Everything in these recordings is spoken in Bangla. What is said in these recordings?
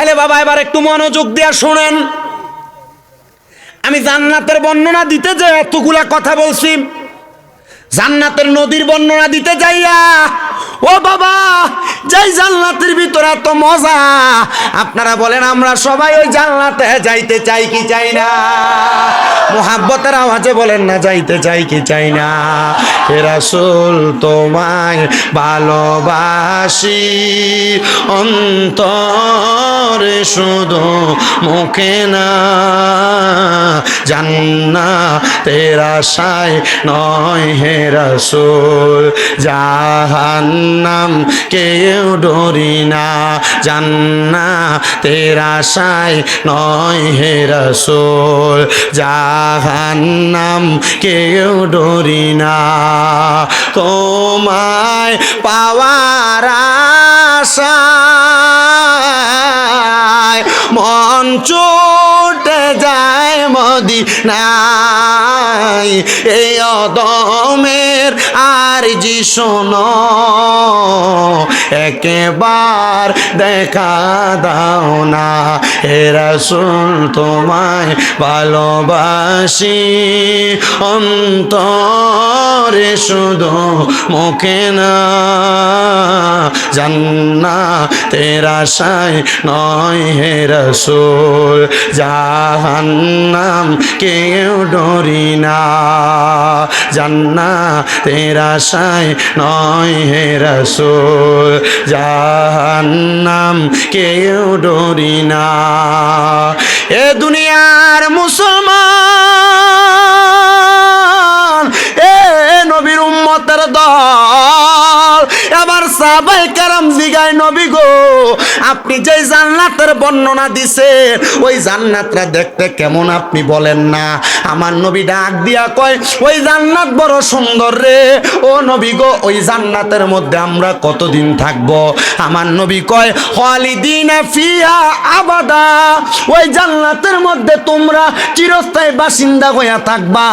তাহলে বাবা, এবার একটু মনোযোগ দিয়ে শোনেন। আমি জান্নাতের বর্ণনা দিতে যে এতগুলা কথা বলছি, জান্নাতের নদীর বর্ণনা দিতে যাইয়া ও বাবা, যাই জান্নাতের ভিতরে এত মজা। আপনারা বলেন, আমরা সবাই ওই জান্নাতে যাইতে চাই কি চাই না? মোহাব্বতের আওয়াজে বলেন না, যাইতে চাই কি চাই না? রাসূল, তোমায় ভালোবাসি। অন্তরে শুধু মুখে না জান্না তেরা সাই নয় হে রসুল জাহান্নাম, কেউ ডরি না। জান্না তেরা সাই নয় হে রসুল, জাহান্নাম, কেউ ডরি না। তোমায় পাওয়ার আশায় মন ছুটে যায় মদিনায় এই অদমের আর জি শোনো, একেবার দেখা দাও না। হে রাসূল, তোমায় ভালোবাসি। অন্তরে শুধু মুখে না জান্না তেরা সাই নয় হে রসুল, জাহান্নাম কেউ ডরি না। জান্না তেরা সাই নয় হে রসুল, জাহান্নাম কেউ ডরি না। এ দুনিয়ার মুসলমান আপনি যে জান্নাতের বর্ণনা দিছেন ওই জান্নাতরা দেখতে কেমন আপনি বলেন না। আমার নবী ডাক দিয়া কয়, ওই জান্নাত বড় সুন্দর রে। ও নবী গো, ওই জান্নাতের মধ্যে আমরা কতদিন থাকব? আমার নবী কয়, খালিদিনা ফিয়া আবাদা। ওই জান্নাতের মধ্যে তোমরা চিরস্থায়ী বাসিন্দা হইয়া থাকবা।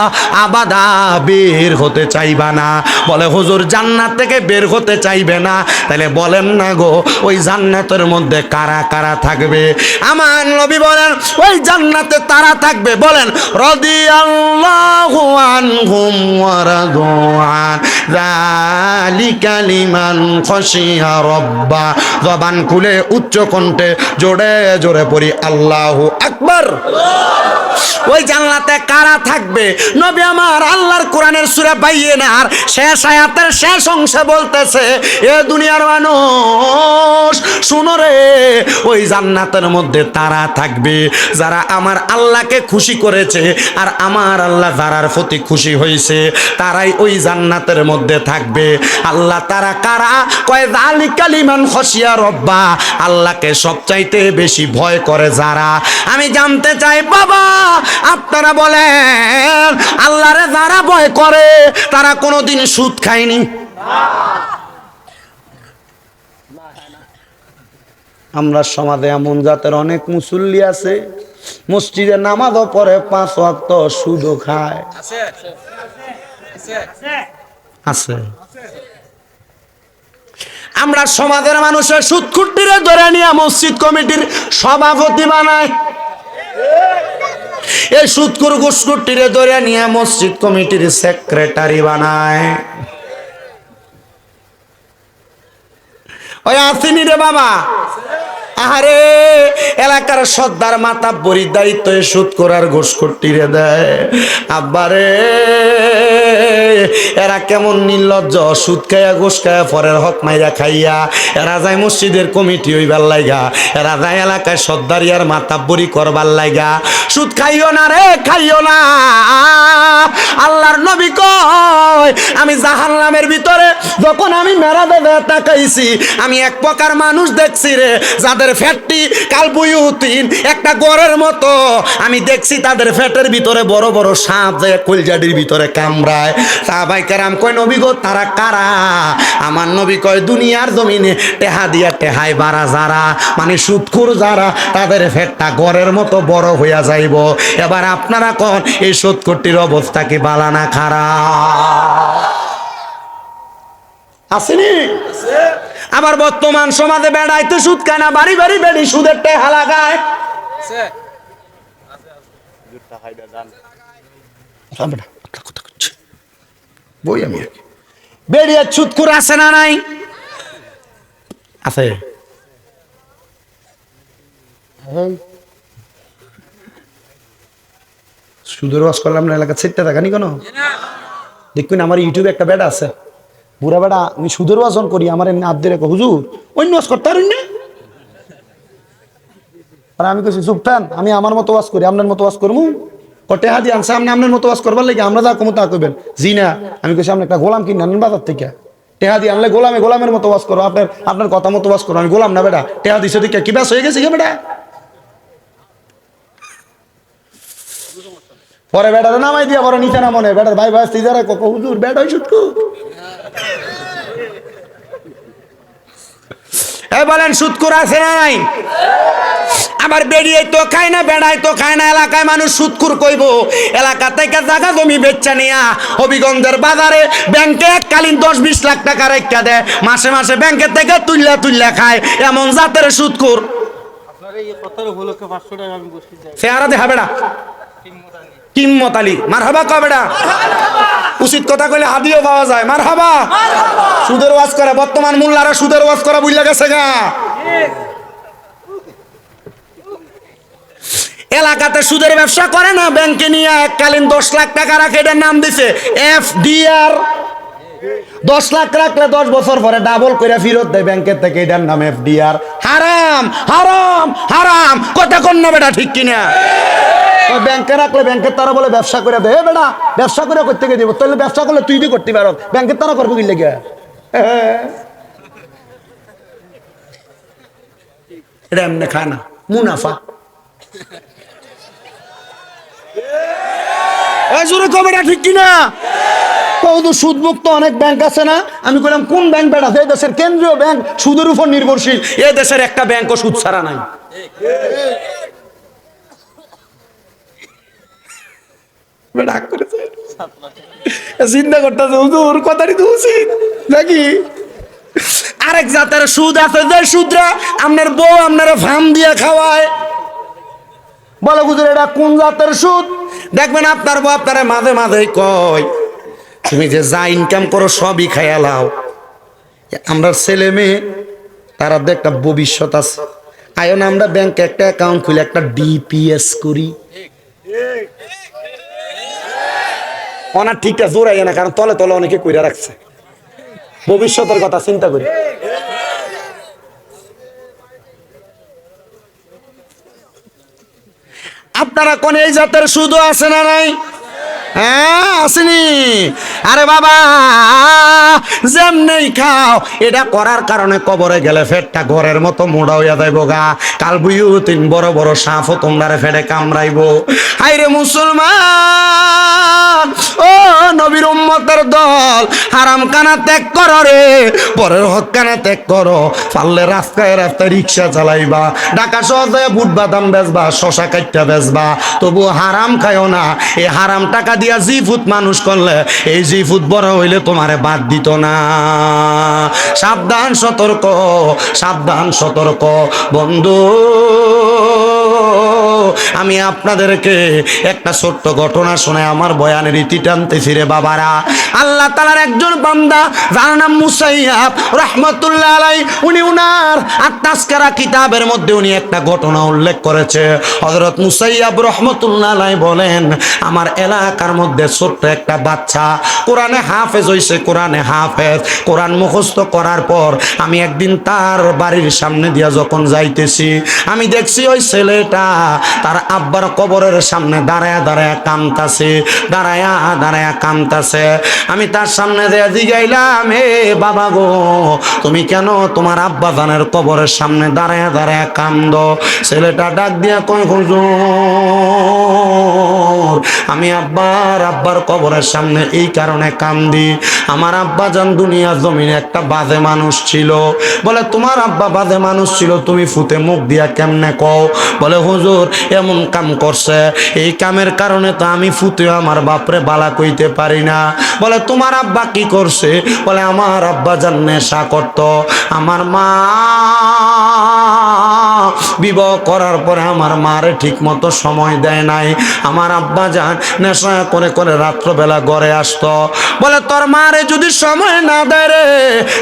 আবাদা বের হতে চাইবা না। বলে, হুজুর, জান্নাত থেকে বের হতে চাইবে না। তাহলে বলেন না গো, ওই জান্নাতের মধ্যে কারা কারা থাকবে? আমার নবী বলেন, ওই জান্নাতে তারা থাকবে। বলেন রাদিয়াল্লাহু আনহুম ওয়া রাদওয়ান। যালিকা লিমান খাশিয়া রব্বা। জবান খুলে, উচ্চ কণ্ঠে জোরে জোরে পড়ি, আল্লাহু আকবার। ওই জানলাতে কারা থাকবে? নবী আমার আল্লাহর কোরআনের সুরে পাইয়ে না আর শেষ আয়াতের শেষ অংশে বলতেছে, এ দুনিয়ার মানুষ, শুনো রে, ওই জান্নাতের মধ্যে তারা থাকবে। যারা আমার আল্লাহকে খুশি করেছে আর আমার আল্লাহ যারার প্রতি খুশি হয়েছে, তারাই ওই জান্নাতের মধ্যে থাকবে। আল্লাহ তারা কারা? কয় জালিকালিমান খসিয়া রব্বা। আল্লাহকে সবচাইতে বেশি ভয় করে যারা। আমি জানতে চাই, বাবা, আপনারা বলেন, আল্লাহরে যারা ভয় করে, তারা কোনোদিন সুদ খায়নি? আমরা সমাজে এমন জাতের অনেক মুসল্লি আছে মসজিদে নামাজও পরে পাঁচ ওয়াক্ত সুদও খায়। আছে? আমরা সমাজের মানুষের সুদখুট্টিরে ধরে নিয়ে মসজিদ কমিটির সভাপতি বানায় এই সুদকুর গুসকুটিরে ধরে নিয়ে মসজিদ কমিটির সেক্রেটারি বানায়। ওই আসিনি রে বাবা আরে এলাকার সর্দার মাতা বরির দায়িত্ব সুদ করার ঘোষ রে দেয়। আব্বারে এরা কেমন নির্লজ্জ, সুদ খাইয়া ঘোষ খাইয়া পরের হক মাইরা খাইয়া, এরা যায় মসজিদের কমিটি হইবার লাইগা, এরা যায় এলাকায় সর্দারিয়ার বরি করবার লাইগা। সুদ খাইও না রে, খাইও না। আল্লাহর নবী কয়, আমি জাহান্নামের ভিতরে যখন আমি মেরা তাকাইছি, আমি এক প্রকার মানুষ দেখছি রে, যাদের ফ্যাটটি কালবুয়ুতিন, একটা গড়ের মতো। আমি দেখছি তাদের ফ্যাটের ভিতরে বড় বড় সাপ যায় কলজাডির ভিতরে কামড়ায়। সাহাবাই কেরাম কয়, নবী গো, তারা কারা? আমার নবী কয়, দুনিয়ার জমিনে টেহা দিয়া টেহাই বাড়া যারা মানে সুৎখুর যারা, তাদের ফেটটা গড়ের মতো বড় হইয়া যাইব। এবার আপনারা কন, এই সৎকটির অবস্থা কি বালানা খারাপ? আসেনি? আবার বর্তমান সমাজে বেড়াইতে সুদ খায় না বাড়ি বাড়ি বেড়ি সুদের টে হালা গায় বই আমি বেড়িয়ে ছুতকুর আছে না নাই? আছে। সুদের ওয়াজ করলাম না এলাকা ছেটতে থাকানি কেন? দেখবেন আমার ইউটিউবে একটা বেড়া আছে। বুড়া বেড়া, আমি সুদের ওয়াজন করি, আমার এমনি আব্দের এক হুজুর, অন্য ওয়াজ করতে পারেন না? আর আমি কইছি, চুপ থান আমি আমার মতো ওয়াজ করি, আপনার মতো ওয়াজ করব কটে হাদি আনছে, আপনি আপনার মতো ওয়াজ করবার লাগে, আমরা যা কমো তা করবেন। জি না। আমি কইছি, আপনি একটা গোলাম কিনে আনেন বাজার থেকে। টেহা দিয়ে আনলে গোলামে, গোলামের মতো ওয়াজ করো, আপনার আপনার কথা মতো ওয়াজ করো, আমি গোলাম না বেটা টেহা দিছে দিকে কি ব্যাস হয়ে গেছে বেটা পরে বেটারে নামাই দিয়া, পরে নিচে না মনে বেটার ভাই ভাই কক হুজুর বেটা ওই শুটকু এই বলেন সুৎকুর আছে না নাই? আবার বেরিয়ে তো খায় না বেড়ায় তো খায় না এলাকায় মানুষ সুৎকুর কইব। এলাকা থেকে জায়গা জমি বেচা নিয়া। হবিগঞ্জের বাজারে ব্যাংকে এককালীন দশ বিশ লাখ টাকা রেখা দেয়। মাসে মাসে ব্যাংকের থেকে তুললা তুললা খায়। এমন জাতের সুৎকুর। চেহারা দেখা বেড়া কিম্মত আলী। মার হাবা কবেডা উচিত কথা কইলে হাদিও পাওয়া যায়। মার হাবা সুদের ওয়াজ করে, বর্তমান মোল্লারা সুদের ওয়াজ করা বুঝলা গেছে গা। এলাকাতে সুদের ব্যবসা করে না, ব্যাংকে নিয়ে এককালীন দশ লাখ টাকা রাখে, এটার নাম দিছে এফ ডি আর দশ লাখ রাখলে দশ বছর পরে ডাবল করে ফেরত দেয় ব্যাংকের থেকে এটার নাম এফ ডি আর হারাম হারাম হারাম। কথা কন না বেটা ঠিক কিনা? ব্যাংকে রাখলে ব্যাংকের তারা বলে ব্যবসা করে দে। এ বেটা ব্যবসা করে করতে গিয়ে দিব? তাহলে ব্যবসা করলে তুই দিয়ে করতে পারো। ব্যাংকের তারা করব কি লেগে? এটা এমনি খায় না মুনাফা। জোরে ঠিক কিনা? কত সুদমুক্ত অনেক ব্যাংক আছে না? আমি বললাম কোন ব্যাংক বেড়া এই দেশের কেন্দ্রীয় ব্যাংক সুদের উপর নির্ভরশীল। এ দেশের একটা ব্যাংকও সুদ ছাড়া নাই। চিন্তা করতেছে, হুজুর, কথাটি তো নাকি? আরেক জাতের সুদ আছে যে সুদরা আপনার বউ আপনার ফার্ম দিয়ে খাওয়ায়। বলো হুজুর, এটা কোন জাতের সুদ? দেখবেন আপনার বউ আপনার মাঝে মাঝে কয়, তুমি যে যা ইনকাম করো সবই খাইয়া লাও। আমরা ছেলে মেয়ে, তারা তো একটা ভবিষ্যৎ আছে। আয়ন আমরা ব্যাংকে একটা অ্যাকাউন্ট খুলে একটা ডিপিএস করি। ওনার ঠিকটা জোরাই না, কারণ তলে তলে অনেকে কইরা রাখছে। ভবিষ্যতের কথা চিন্তা করি। আপনারা কোন এই জাতের সুদও আছে না নাই? হ্যাঁ আসেনি। আরে বাবা, যেমনেই খাও, এটা করার কারণে কবরে গেলে ফেটটা ঘরের মতো মোড়া হইয়া যাইব গা। কাল বুইও তিন বড় বড় সাফও তোমরারে ফেটে কামড়াইব। হাইরে মুসলমান, ও নবীর উম্মতের দল, হারাম কানা ত্যাগ করো রে, পরের হক কানা ত্যাগ করো, পারলে রাস্তায় রাস্তায় রিক্সা চালাইবা, ঢাকা শহরে বুট বাদাম বেচবা, শশা কাইটটা বেচবা তবু হারাম খাইও না এই হারাম টাকা দিয়া জি ফুট মানুষ করলে, এই জি ফুট বড় হইলে তোমারে বাদ দিত না। সাবধান, সতর্ক সাবধান, সতর্ক। বন্ধু আমি আপনাদেরকে একটা ছোট্ট ঘটনা শুনে আমার বয়ানের রীতি টানতেছি রে বাবারা। আল্লাহ তালার একজন বান্দা, যার নাম মুসাইয়াব রহমতুল্লাহ আলাই উনি উনার আত্মাস্কারা কিতাবের মধ্যে উনি একটা ঘটনা উল্লেখ করেছে। হজরত মুসাইয়াব রহমতুল্লাহ আলাই বলেন, আমার এলাকার মধ্যে ছোট্ট একটা বাচ্চা, কোরআনে হাফেজ হইছে, কোরআনে হাফেজ। কোরআন মুখস্থ করার পর আমি একদিন তার বাড়ির সামনে দিয়া যখন যাইতেছি, আমি দেখছি ওই ছেলেটা তার আব্বার কবরের সামনে দাঁড়ায়া দাঁড়ায় কামতাছে দাঁড়ায়া দাঁড়ায়া কামতাছে আমি তার সামনে দিয়ে জিগাইলাম হে বাবা গো, তুমি কেন তোমার আব্বা জানের কবরের সামনে দাঁড়ায়া দাঁড়ায় কান্দ? ছেলেটা ডাক দিয়া কয়, হুজুর, আমি আব্বার আব্বার কবরের সামনে এই কারণে কান্দি। আমার আব্বা জান দুনিয়া জমিনে একটা বাজে মানুষ ছিল। বলে, তোমার আব্বা বাজে মানুষ ছিল, তুমি ফুতে মুখ দিয়া কেমনে কও? বলে, হুজুর এমন কাম করছে। এই কামের কারণে তো আমি ফুতে আমার বাপরে বালা কইতে পারি না। বলে, তোমার আব্বা কি করছে? বলে, আমার আব্বা জান্নে নেশা করত আমার মা বিবাহ করার পরে আমার মারে ঠিক মতো সময় দেয় নাই। আমার আব্বা যান, নেশা করে করে রাত্রবেলা ঘরে আসতো। বলে, তোর মারে যদি সময় না দেয় রে,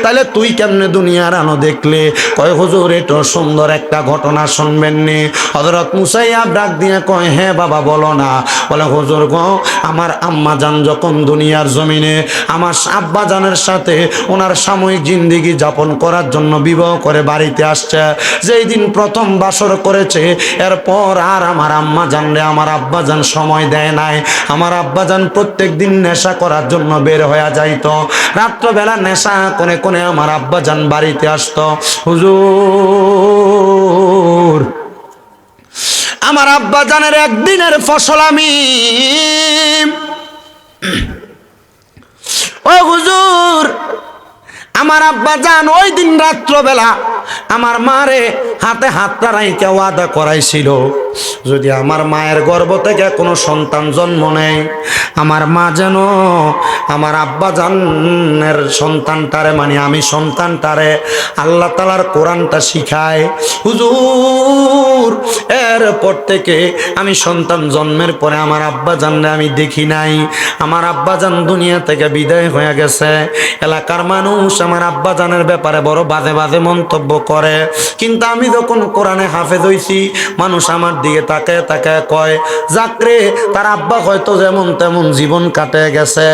তাহলে তুই কেমনে দুনিয়ার আলো দেখলে? কয়, হুজুর এটা সুন্দর একটা ঘটনা শুনবেন নি। হজরত মুসাইয়াব ডাক দিয়ে কয় হ্যাঁ বাবা, বলো না। বলে, হুজুর গো, আমার আম্মা যান যখন দুনিয়ার জমিনে, আমার আব্বা জানের সাথে ওনার সাময়িক জিন্দিগি যাপন করার জন্য বিবাহ করে বাড়িতে আসছে। যেই দিন প্রথম বাসর করেছে। এরপর আর আমার আম্মা জানলে আমার আব্বা যান সময় দেয় নাই। আমার আব্বা যান প্রত্যেক দিন নেশা করার জন্য বের হয়ে যাইতো। রাত্রবেলা নেশা কোনে কোনে আমার আব্বা যান বাড়িতে আসতো। হুজুর, আমার আব্বা জানের একদিনের ফসল আমি। ও হুজুর আমার আব্বা যান ওই দিন রাত্রবেলা আমার মারে হাতে হাতটা রাইকে ওয়াদা করাইছিল, যদি আমার মায়ের গর্ভ থেকে কোনো সন্তান জন্ম নেয়, আমার মা যেন আমার আব্বা জানের সন্তানটারে মানে আমি সন্তানটারে আল্লাহ তালার কোরআনটা শিখায়। হুজুর, এরপর থেকে আমি সন্তান জন্মের পরে আমার আব্বা জানলে আমি দেখি নাই। আমার আব্বা জান দুনিয়া থেকে বিদায় হয়ে গেছে। এলাকার মানুষ আমার আব্বা জানের ব্যাপারে বড় বাজে বাজে মন্তব্য করে। কিন্তু আমি যখন কোরআনে হাফেজ হইছি, মানুষ আমার দিকে তাকায় তাকায় কয় যাকরে তার আব্বা হয়তো যেমন তেমন জীবন কাটে গেছে।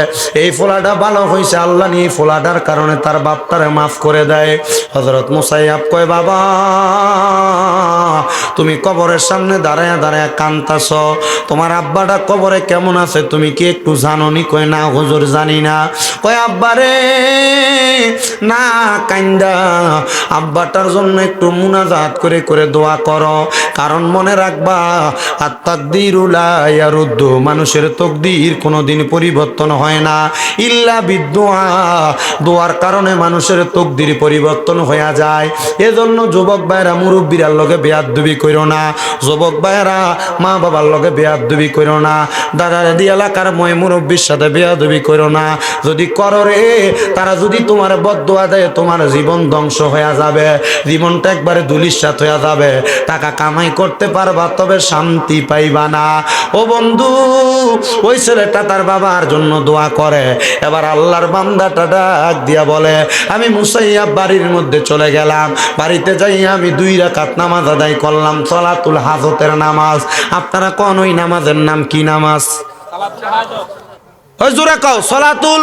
এই ফোলাটা ভালো হয়েছে আল্লাহ নিয়ে ফোলাটার কারণে তার বাপটারে মাফ করে দেয়। হজরত মুসাইয়াব কয়, বাবা, তুমি কবরের সামনে দাঁড়ায় দাঁড়ায় কান্তাস তোমার আব্বাটা কবরে কেমন আছে তুমি কি একটু জানো নি কয়, না হুজুর, জানি না। কয় আব্বারে না কান্দা আব্বাটার জন্য একটু মুনাজাত করে করে দোয়া করো। কারণ মনে রাখবা আর তাকদির উদ্দু মানুষের তকদির কোনোদিন পরিবর্তন হয় না। ইল্লা বিদোয়া দোয়ার কারণে মানুষের তকদির পরিবর্তন হয়ে যায়। এজন্য যুবক ভাইরা মুরব্বীরার লগে বেয়াদবি করো না। যুবক ভাইরা মা বাবার লগে বেয়াদবি করো না। দাদা দাদি এলাকার ময় মুরব্বীর সাথে বেয়াদবি করো না। যদি করো রে, তারা যদি তোমার বদোয়া দেয়, তোমার জীবন ধ্বংস হয়ে যাবে। জীবনটা একবারে দুলিশ্বাত হয়ে যাবে। টাকা কামাই করতে পারবা তবে শান্তি পাইবা না। ও বন্ধু ওই ছেলেটা তার বাবার জন্য দোয়া করে। এবার আল্লাহর বান্দাটা ডাক দিয়া বলে আমি মুসাইয়া বাড়ির মধ্যে চলে গেলাম। বাড়িতে যাই আমি দুই রাকাত নামাজ আদায় করলাম সলাতুল হাজতের নামাজ। আপনারা কোন ওই নামাজের নাম কি নামাজ? ওই জোরে কও সলাতুল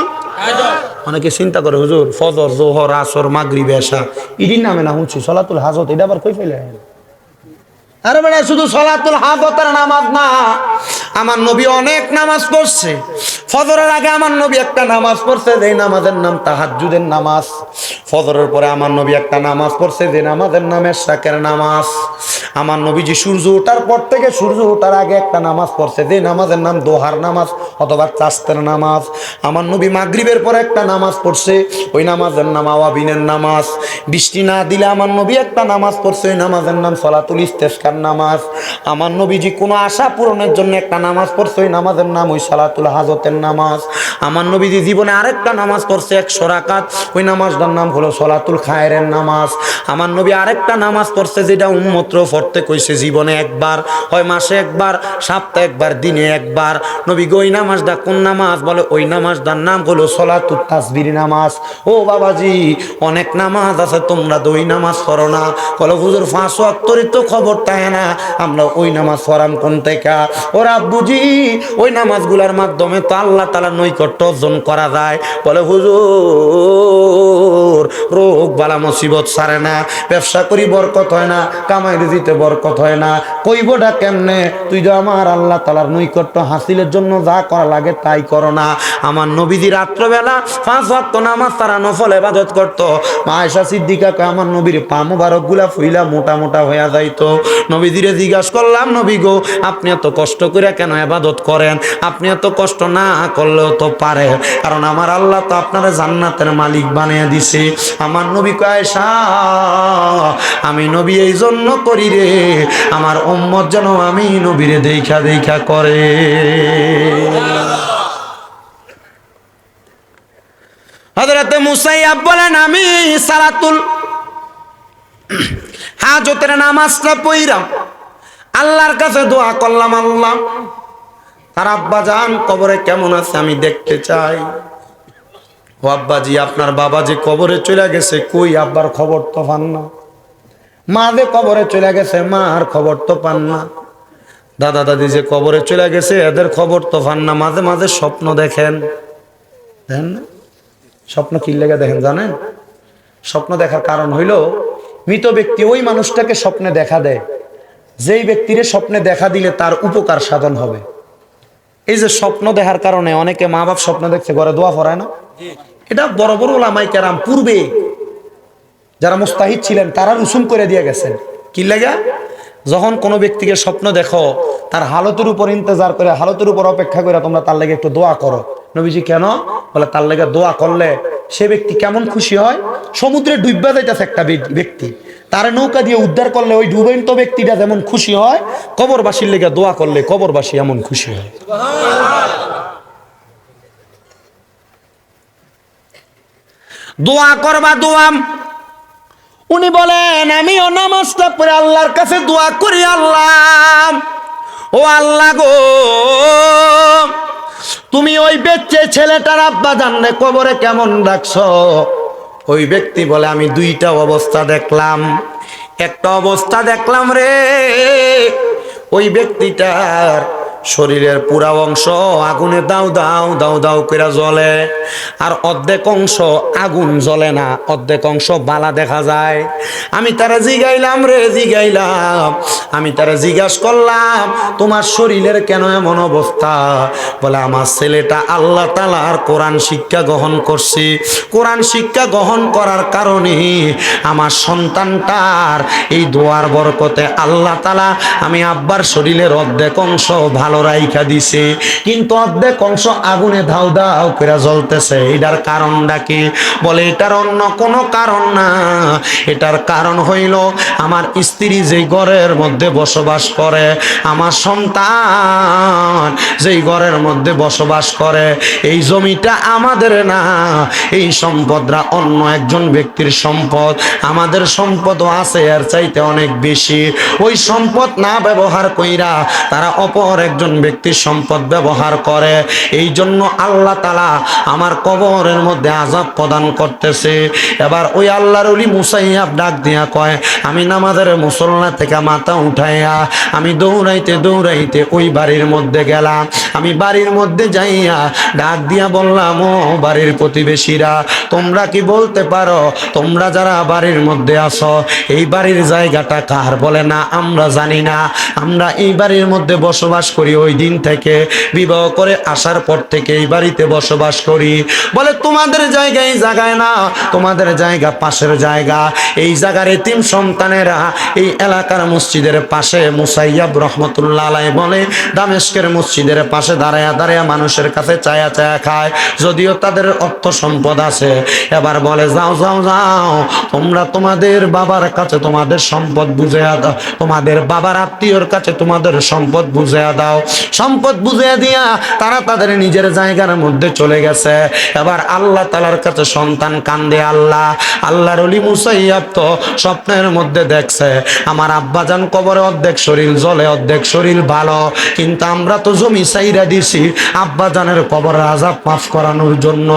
অনেকে চিন্তা করে হুজুর ফজর জোহর আসর মাগরি বেশা ইডির নামে না শুনছি সলাতুল হাজত এটা আবার কই ফেলে? আরে মানে শুধু সলাতুল হাজতের নামাজ না, আমার নবী অনেক নামাজ পড়ছে। ফজরের আগে আমার নবী একটা নামাজ পড়ছে যে নামাজের নাম তাহাজুদের নামাজ। ফজরের পরে আমার নবী একটা নামাজ পড়ছে যে নামাজের নাম শাকের নামাজ। আমার নবীজি সূর্য ওঠার পর থেকে সূর্য ওঠার আগে একটা নামাজ পড়ছে। যে নামাজের নাম দোহার নামাজ অথবা চাস্তের নামাজ। আমার নবী মাগরিবের পর একটা নামাজ পড়ছে, ওই নামাজের নাম আওয়াবিনের নামাজ। বৃষ্টি না দিলে আমার নবী একটা নামাজ পড়ছে, ওই নামাজের নাম সলাতুল ইস্তেস্কার নামাজ। আমার নবীজি কোনো আশা পূরণের জন্য একটা নামাজ পড়ছে, ওই নামাজের নাম ওই সালাতুল হাজতের নামাজ। আমার নবীজি জীবনে আরেকটা নামাজ পড়ছে, একশো রাকাত। ওই নামাজটার নাম হলো সলাতুল খায়ের নামাজ। আমার নবী আরেকটা নামাজ পড়ছে, যেটা উন্মত্র পড়তে কইছে জীবনে একবার, হয় মাসে একবার, সপ্তাহে একবার, দিনে একবার। নবী গো, ওই নামাজটা কোন নামাজ? বলে, ওই নামাজটার নাম হলো সলাতুল তাসবির নামাজ। ও বাবাজি, অনেক নামাজ আছে, তোমরা ওই নামাজ পড়ো না। বলো, হুজুর ফাঁস অক্তরই তো খবর থাকে না? আমরা ওই নামাজ পড়াম কোন থেকে? ওরা বুঝি ওই নামাজগুলোর মাধ্যমে তো আল্লাহ তালা নৈকট্য অর্জন করা যায়। বলে, হুজুর, রোগ বালা মুসিবত সারে না, ব্যবসা করি বরকত হয় না, কামাই রুজিতে বরকত হয় না। কইবটা কেমনে? তুই তো আমার আল্লাহ তালার নৈকট্য হাসিলের জন্য যা করা লাগে তাই করো না। আমার নবীজি রাত্রবেলা পাঁচ ভক্ত নামাজ তারা নফল এবাদত করতো। মা আয়সা সিদ্দিকাকে আমার নবীর পা মুবারকগুলা ফুইলা মোটা মোটা হইয়া যাইতো। নবীজিরে জিজ্ঞাসা করলাম, নবী গো, আপনি এত কষ্ট করে কেন এবাদত করেন? আপনি এত কষ্ট না করলেও তো পারে। কারণ আমার আল্লাহ তো আপনারা জান্নাতের মালিক বানিয়ে দিছে। আমার নবী কয়সা আমি নবী এই জন্য করি আমার উম্মত যেন আমি নবীরে দেখা দেখা করে। হজরতে মুসাইয়াব বলেন, আমি সালাতুল হাজতের নামাজটা পইরাম আল্লাহর কাছে দোয়া করলাম, আল্লাহ, তার আব্বা যান, কবরে কেমন আছে আমি দেখতে চাই। ও আব্বাজি, আপনার বাবা যে কবরে চলে গেছে, কই আব্বার খবর তো পান না। মা যে কবরে চলে গেছে মার খবর তো পান না। দাদা দাদি যে কবরে চলে গেছে, এদের খবর তো পান না। মাঝে মাঝে স্বপ্ন দেখেন। দেখেন না? স্বপ্ন কি লেগে দেখেন, জানেন? স্বপ্ন দেখার কারণ হইল, মৃত ব্যক্তি ওই মানুষটাকে স্বপ্নে দেখা দেয়। যেই ব্যক্তিরে স্বপ্নে দেখা দিলে তার উপকার সাধন হবে। এই যে স্বপ্ন দেখার কারণে অনেকে মা বাপ স্বপ্ন দেখছে, ঘরে দোয়া ফরায় না? এটা বড় বড় ওলামাই কেরাম পূর্বে যারা মুস্তাহিদ ছিলেন, তারা রুসুম করে দিয়ে গেছেন। কি লাগা? যখন কোনো ব্যক্তিকে স্বপ্ন দেখো, তার হালতের উপর ইন্তজার করে, হালতের উপর অপেক্ষা করে তোমরা তার লেগে একটু দোয়া করো। নবীজি কেন? বলে, তার লেগে দোয়া করলে সে ব্যক্তি কেমন খুশি হয়? সমুদ্রে ডুববা যাইতেছে একটা ব্যক্তি। তার নৌকা দিয়ে উদ্ধার করলে ওই ডুবেন্ত ব্যক্তিটা যেমন খুশি হয়, কবরবাসীর লেগে দোয়া করলে কবরবাসী এমন খুশি হয়। দোয়া করবা দোয়াম উনি বলেন, আমিও নামাজটা পড়ে আল্লাহর কাছে দোয়া করি আল্লাহ। ও আল্লাহ গো, তুমি ওই বেচ্চে ছেলেটার আব্বা জানলে কবরে কেমন রাখছ? ওই ব্যক্তি বলে, আমি দুইটা অবস্থা দেখলাম। একটা অবস্থা দেখলাম রে, ওই ব্যক্তিটার শরীরের পুরা অংশ আগুনে দাও দাও দাও দাও করে জ্বলে। আর অর্ধেক অংশ আগুন জ্বলে না, অর্ধেক অংশ বালা দেখা যায়। আমি তারা জিগাইলাম রে, জিগাইলাম। আমি তারা জিজ্ঞাস করলাম, তোমার শরীরের কেন এমন অবস্থা? বলে, আমার ছেলেটা আল্লাহ তালার কোরআন শিক্ষা গ্রহণ করছি। কোরআন শিক্ষা গ্রহণ করার কারণে আমার সন্তানটার এই দোয়ার বরকতে আল্লাহ তালা আমি আব্বার শরীরের অর্ধেক অংশ ভালো রাইখা দিছে। কিন্তু অর্ধেক অংশ আগুনে ধাউ ধাউ করে জ্বলতেছে। এটার কারণটা কি? বলে, এটার অন্য কোনো কারণ না। এটার কারণ হইল, আমার স্ত্রী যেই ঘরের মধ্যে বসবাস করে, আমার সন্তান যেই ঘরের মধ্যে বসবাস করে, এই জমিটা আমাদের না। এই সম্পদরা অন্য একজন ব্যক্তির সম্পদ। আমাদের সম্পদও আছে, এর চাইতে অনেক বেশি। ওই সম্পদ না ব্যবহার কইরা তারা অপর একজন ব্যক্তির সম্পদ ব্যবহার করে এই জন্য আল্লাহ তালা আমার কবরের মধ্যে আজাব প্রদান করতেছে। এবার ওই আল্লাহর অলি মুসাইয়াব ডাক দিয়া কয়, আমি নামাজের মুসল্লা থেকে মাথা উঠাইয়া, আমি দৌড়াইতে দৌড়াইতে ওই বাড়ির মধ্যে গেলাম। আমি বাড়ির মধ্যে যাইয়া ডাক দিয়া বললাম, ও বাড়ির প্রতিবেশীরা, তোমরা কি বলতে পারো? তোমরা যারা বাড়ির মধ্যে আসো এই বাড়ির জায়গাটা কার বলে না? আমরা জানি না। আমরা এই বাড়ির মধ্যে বসবাস করি ওই দিন থেকে বিবাহ করে আসার পর থেকে এই বাড়িতে বসবাস করি। বলে, তোমাদের জায়গা এই জায়গায় না, তোমাদের জায়গা পাশের জায়গা। এই জায়গার এতিম সন্তানেরা এই এলাকার মসজিদের পাশে মুসাইয়াব রহমতুল্লাহ আলাই বলে, দামেস্কের মসজিদের পাশে দাঁড়ায়া দাঁড়ায়া মানুষের কাছে চায়া চায়া খায়, যদিও তাদের অর্থ সম্পদ আছে। এবার বলে, যাও যাও যাও, তোমরা তোমাদের বাবার কাছে তোমাদের সম্পদ বুঝে দাও, তোমাদের বাবার আত্মীয়র কাছে তোমাদের সম্পদ বুঝে দাও। সম্পদ বুঝে দিয়া তারা তাদের নিজের জায়গার মধ্যে চলে গেছে। এবার আল্লাহ তালার কাছে সন্তান কান্দে আল্লাহ। আল্লাহর অলি মুসাইয়াব তো স্বপ্নের মধ্যে দেখছে, আমার আব্বাজান কবরে অর্ধেক শরীর, জলে অর্ধেক শরীর ভালো, কিন্তু আমরা তো জমি সাইরা দিছি, আব্বাজানের কবর আজাব মাফ করানোর জন্য।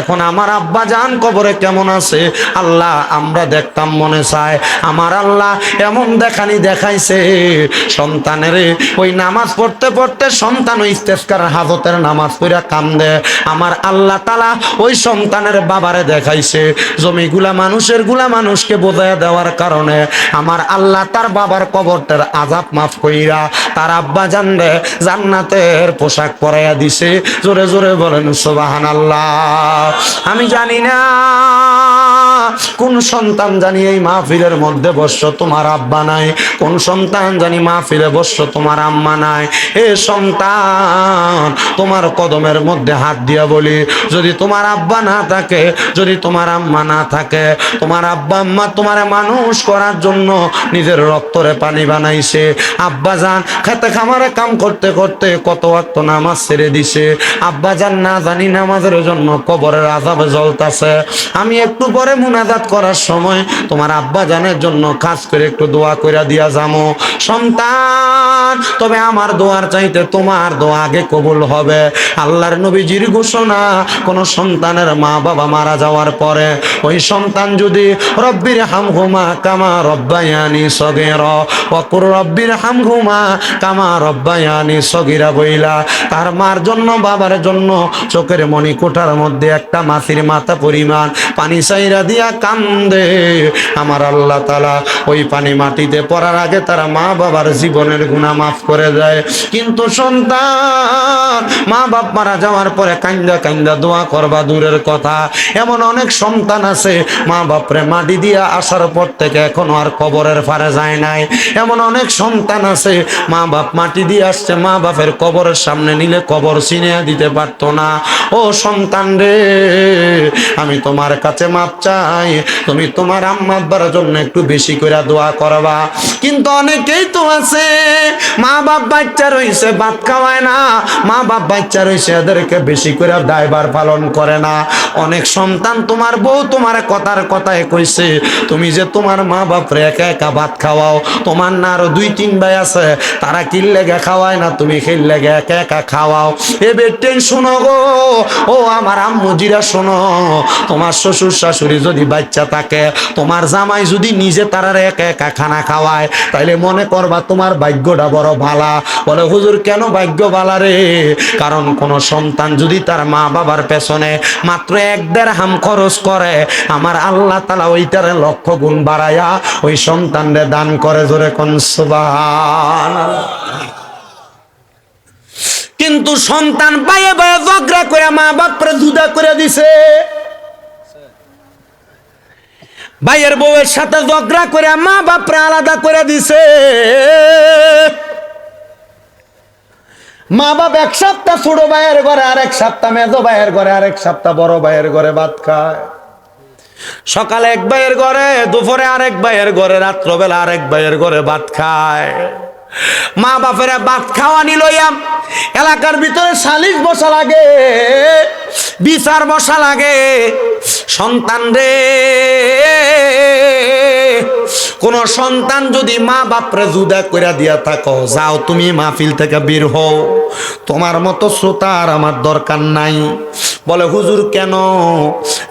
এখন আমার আব্বাজান কবরে কেমন আছে? আল্লাহ, আমরা দেখতাম মনে চায়, আমার আল্লাহ এমন দেখানি দেখাইছে। সন্তানের ওই নামাজ পড়তে পড়তে পড়তে সন্তান ওই ইস্তেস্কার হাজতের নামাজ পড়া কান্দে। আমার আল্লাহ তালা ওই সন্তানের বাবারে দেখাইছে। জমিগুলা মানুষেরগুলা মানুষকে বোঝায় দেওয়ার কারণে আমার আল্লাহ তার বাবার কবরটার আজাব মাফ কইরা তার আব্বা জানলে জান্নাতের পোশাক পরাইয়া দিছে। জোরে জোরে বলেন সোবাহান আল্লাহ আমি জানি না। কোন সন্তান জানি এই মাহফিলের মধ্যে বসছ, তোমার আব্বা নাই? কোন সন্তান জানি মাহফিলে বসছ, তোমার আম্মা নাই? এ সন্তান, তোমার কদমের মধ্যে হাত দিয়া বলি, যদি তোমার আব্বা না থাকে, যদি তোমার আম্মা না থাকে, তোমার আব্বা আম্মা তোমার মানুষ করার জন্য নিজের রক্তরে পানি বানাইছে। আব্বা যান, খেতে খামারে কাম করতে করতে কত ওয়াক্ত নামাজ ছেড়ে দিছে। আব্বা যান, না জানি নামাজের জন্য কবরের আজাবে জ্বলতাছে। আমি একটু পরে মুনাজাত করার সময় তোমার আব্বা জানের জন্য কাজ করে একটু দোয়া কইরা দিয়া যামো। সন্তান, তবে আমার দোয়ার চাইতে তোমার দোয়া আগে কবুল হবে। আল্লাহর নবীজির ঘোষণা, কোন সন্তানের মা বাবা মারা যাওয়ার পরে, ওই সন্তান যদি রব্বির হামহুমা কামা রব্বায়ানি সগের অকুর রব্বির হামহুমা কামা রব্বায়ানি সগিরা বইলা, তার মার জন্য, বাবার জন্য, চোখের মণি কোঠার মধ্যে একটা মাছির মাথা পরিমাণ পানি চাইরা দিয়া কান্দে। আমার আল্লাহ তালা ওই পানি মাটিতে পড়ার আগে তারা মা বাবার জীবনের গুণা মাফ করে দেয়। কিন্তু সন্তান, মা বাপ মারা যাওয়ার পরে কান্দা কান্দা দোয়া করবা দূরের কথা। এমন অনেক সন্তান আছে, মা বাপরে মাটি দিয়া আসার পর থেকে এখনও আর কবরের ফারে যায় নাই। এমন অনেক সন্তান আছে, মা বাপ মাটি দিয়ে আসছে, মা বাপের কবরের সামনে নিলে কবর চিনে দিতে পারতো না। ও সন্তান রে, আমি তোমার কাছে মাপ চাই। তুমি তোমার আম্মা আব্বার জন্য একটু বেশি করে দোয়া করবা। কিন্তু অনেকেই তো আছে মা বাপ বাচ্চা রইছে ভাত খাওয়ায় না। মা বাপ বাচ্চা রইছে এদেরকে বেশি করে ড্রাইভার পালন করে না। অনেক সন্তান তোমার বউ তোমার কথার কথায় কইছে, তুমি যে তোমার মা বাপরে একা একা ভাত খাওয়াও, তোমার না আরও দুই, তিন ভাই আছে, তারা কিনলে গে খাওয়ায় না, তুমি খেললে লেগে একা একা খাওয়াও। এবার টেনশন গো ও আমার আম্মুজিরা শোনো, তোমার শ্বশুর শাশুড়ি যদি বাচ্চা থাকে, তোমার জামাই যদি নিজে তারার একা একা খানা খাওয়ায়, তাইলে মনে করবা তোমার ভাগ্যটা বড় ভালা। বলে, হুজুর, কেন ভাগ্য ভালা রে? কারণ কোন সন্তান যদি তার মা বাবার পেছনে মাত্র এক দেড় হাম খরচ করে, আমার আল্লাহ তালা ওইটারে লক্ষ গুণ বাড়াইয়া ওই সন্তানরে দান করে জোরে কোন। কিন্তু সন্তান পায়ে পায়ে ঝগড়া করে মা বাপরে জুদা করে দিছে। ভাইয়ের বউয়ের সাথে ঝগড়া করে মা বাপরা আলাদা করে দিছে। মা বাপ এক সপ্তাহ ছোট ভাইয়ের ঘরে, আর এক সপ্তাহ মেজো ভাইয়ের ঘরে, আর এক সপ্তাহ বড় ভাইয়ের ঘরে ভাত খায়। সকালে এক ভাইয়ের ঘরে, দুপুরে আরেক ভাইয়ের ঘরে, রাত্রবেলা আরেক ভাইয়ের ঘরে ভাত খায়। মা বাপেরা ভাত খাওয়া নিল এলাকার ভিতরে সালিশ বসা লাগে, বিচার বসা লাগে। সন্তান রে কোন সন্তান যদি মা বাপরে জুদা করে দিয়া থাকো, যাও তুমি মাহফিল থেকে বের হও। তোমার মতো শ্রোতা আর আমার দরকার নাই। বলে, হুজুর, কেন?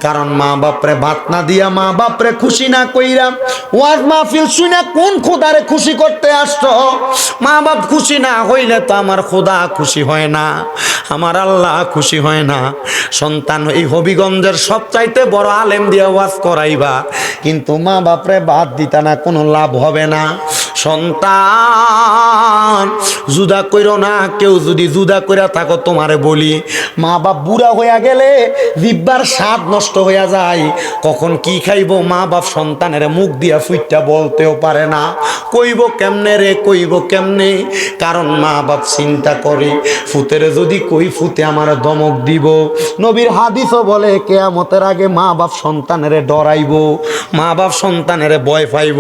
কারণ মা বাপরে ভাত না দিয়া মা বাপরে খুশি না কইরা ওয়াজ মাহফিল শুনে কোন খোদারে খুশি করতে আসছো? মা বাপ খুশি না হইলে তো আমার খোদা খুশি হয় না, আমার আল্লাহ খুশি হয় না। সন্তান, এই হবিগঞ্জের সবচাইতে বড় আলেম দিয়ে ওয়াজ করাইবা। কিন্তু মা বাপরে বাদ দিতা না কোনো লাভ হবে না। সন্তান জুদা কইরো না, কেউ যদি জুদা কইরা থাকো তোমারে বলি। মা বাপ বুড়া হইয়া গেলে জিব্বার স্বাদ নষ্ট হইয়া যায়। কখন কি খাইবো, মা বাপ সন্তানের মুখ দিয়া ফুইটা বলতেও পারে না। কইব কেমনে রে, কইব কেমনে? কারণ মা বাপ চিন্তা করে, ফুতেরে যদি কই ফুতে আমার দমক দিব। নবীর হাদিসও বলে, কেয়ামতের আগে মা বাপ সন্তানেরে ডরাইব। মা বাপ সন্তানেরে ভয় পাইব।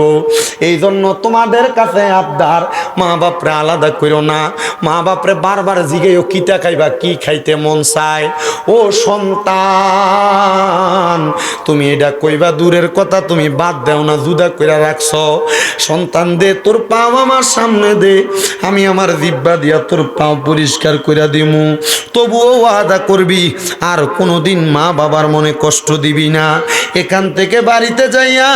এই জন্য তোমাদের কাছে আবদার, মা বাপরে আলাদা করো না। মা বাপরে বারবার জিগেও কিতা খাইবা কি খাইতে মন চায়? ও সন্তান, তুমি এটা কইবা, দূরের কথা তুমি বাদ দেও না, জুদা কইরা রাখছ। সন্তান দে, তোর পাও আমার সামনে দে, আমি আমার জিব্বা দিয়া তোর পাও পরিষ্কার কইরা দিমু। তবুও ওয়াদা করবি, আর কোনোদিন মা বাবার মনে কষ্ট দিবি না। এখান থেকে বাড়িতে যাইয়া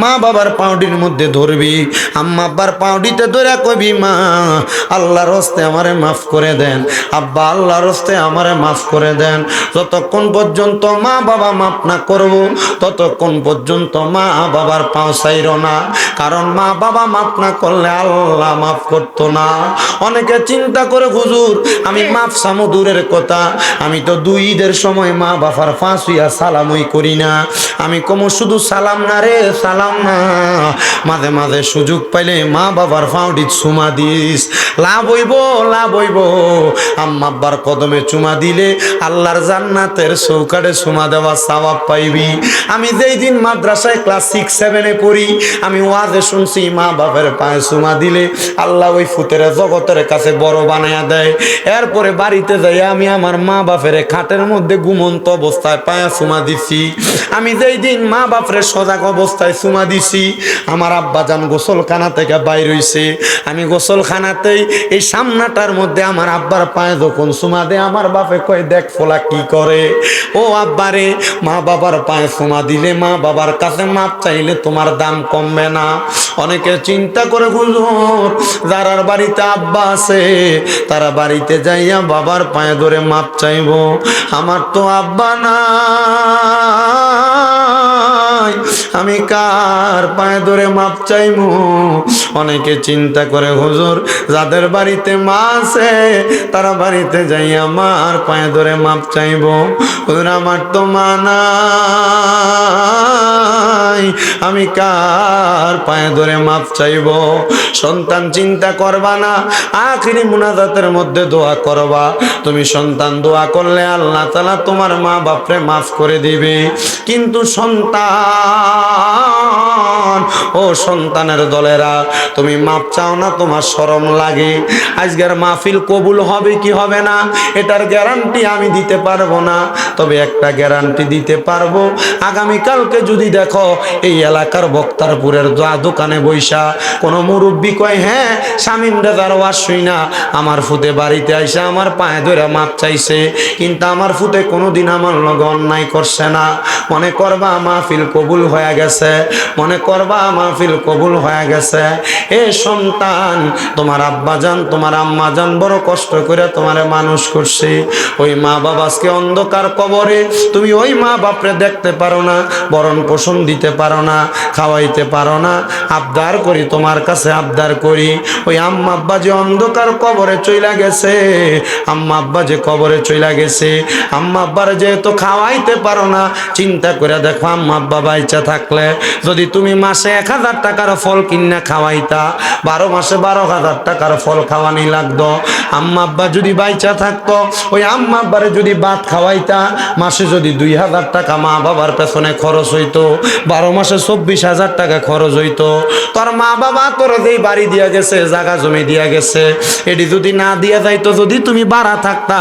মা বাবার পাউডির মধ্যে ধরবি। আম্মা আব্বার পাউডিতে ধরে কবি মা, আল্লাহর হস্তে আমারে মাফ করে দেন। আব্বা, আল্লাহর হস্তে আমারে মাফ করে দেন। যতক্ষণ পর্যন্ত মা বাবা মাফ না করব, ততক্ষণ পর্যন্ত মা বাবার পাও চাইর না। কারণ মা বাবা মাফ না করলে আল্লাহ মাফ করতো না। অনেকে চিন্তা করে, হুজুর, আমি মাফ সামো দূরের কথা। আমি তো দুই ঈদের সময় মা বাবার ফাঁস হইয়া সালামই করি না। আমি কমো শুধু সালাম না রে, সালাম না। মাঝে মাঝে সুযোগ পাইলে মা বাবার ফাউডি চুমা দিস। লাভ হইব লাভ হইব। আম্মা আব্বার কদমে চুমা দিলে আল্লাহর জান্নাতের চৌকাটে চুমা দেওয়া সওয়াব পাইবি। আমি যেই দিন মাদ্রাসায় ক্লাস সিক্স সেভেনে পড়ি, আমি ওয়াজে শুনছি মা বাপের পায়ে চুমা দিলে আল্লাহ ওই ফুতের জগতের কাছে বড় বানায়া দেয়। এরপরে বাড়িতে যাই আমি আমার মা বাপের খাটের মধ্যে ঘুমন্ত অবস্থায় পায়া চুমা দিছি। আমি যেই দিন মা বাপের সজাগ অবস্থায় চুমা দিছি আমার আব্বা যান গোসলখানা থেকে বাইর হইছে। আমি গোসলখানাতেই এই সামনাটার মধ্যে আমার আব্বার পায়ে যখন চুমা দেয় আমার বাপে কয়, দেখ ফোলা কি করে? ও আব্বারে মা বাবার পায়ে চুমা দিলে মা বাবার কাছে মাপ চাইলে তোমার দাম কমবে না। অনেকে চিন্তা করে, হুজুর, যারার বাড়িতে আব্বা আছে, তারা বাড়িতে যাইয়া বাবার পায়ে ধরে মাপ চাইব। আমার তো আব্বা নাই আমি কার পায়ে ধরে মাপ চাইব অনেকে চিন্তা করে, হুজুর, যাদের বাড়িতে মা আছে, তারা বাড়িতে যাই আমার পায়ে ধরে মাপ চাইব। হুজুর, আমার তো মা নাই। আমি কার পায়ে ধরে মাপ চাইব? সন্তান চিন্তা করবা না, আখিরি মুনাজাতের মধ্যে দোয়া করবা। তুমি সন্তান দোয়া করলে আল্লাহ তালা তোমার মা বাপরে মাফ করে দিবে। কিন্তু সন্তান ও সন্তানের দলেরা, তুমি মাপ চাও না, তোমার শরম লাগে। আজকের মাহফিল কবুল হবে কি হবে না, এটার গ্যারান্টি আমি দিতে পারব না। তবে একটা গ্যারান্টি দিতে পারব। আগামীকালকে যদি দেখো, এই এলাকার বক্তারপুরের দোকানে বৈশা, কোনো মুরব্বী কয় হ্যাঁ স্বামীন রেজার ওয়াজ শুই না। আমার ফুতে বাড়িতে আইসা আমার পায়ে ধরে মাপ চাইছে। কিন্তু আমার ফুতে কোনোদিন আমার লগে অন্যায় করছে না। মনে করবা মাহফিল কবুল হয়ে গেছে। মনে করবা, মাহফিল কবুল হয়ে গেছে। এ সন্তান, তোমার আব্বা যান তোমার আম্মা যান বড় কষ্ট করে তোমারে মানুষ করছে। ওই মা বাবা আজকে অন্ধকার কবরে, তুমি ওই মা বাপরে দেখতে পারো না, বরণ পোষণ দিতে পারো না, খাওয়াইতে পারো না। আবদার করি, তোমার কাছে আবদার করি। ওই আম্মা আব্বা যে অন্ধকার কবরে চইলা গেছে, আম্মা আব্বা যে কবরে চইলা গেছে, আম্মা আব্বার যেহেতু খাওয়াইতে পারো না, চিন্তা করে দেখো, আম্মা আব্বা বাইচা থাকলে যদি তুমি মাসে এক হাজার টাকার ফল কিনা খাওয়াইতা, বারো মাসে বারো হাজার টাকার ফল খাওয়ানি লাগতো। আম্মা আব্বা যদি বাইচা থাকতো, ওই আম্মা আব্বারে যদি ভাত খাওয়াইতা, মাসে যদি দুই হাজার টাকা মা বাবার পেছনে খরচ হইতো, বারো মাসে চব্বিশ হাজার টাকা খরচ হইতো। তোর মা বাবা তোর যেই বাড়ি দিয়া গেছে জায়গা জমি দিয়া গেছে, এটি যদি না দিয়া যাইতো, যদি তুমি বাড়া থাকতা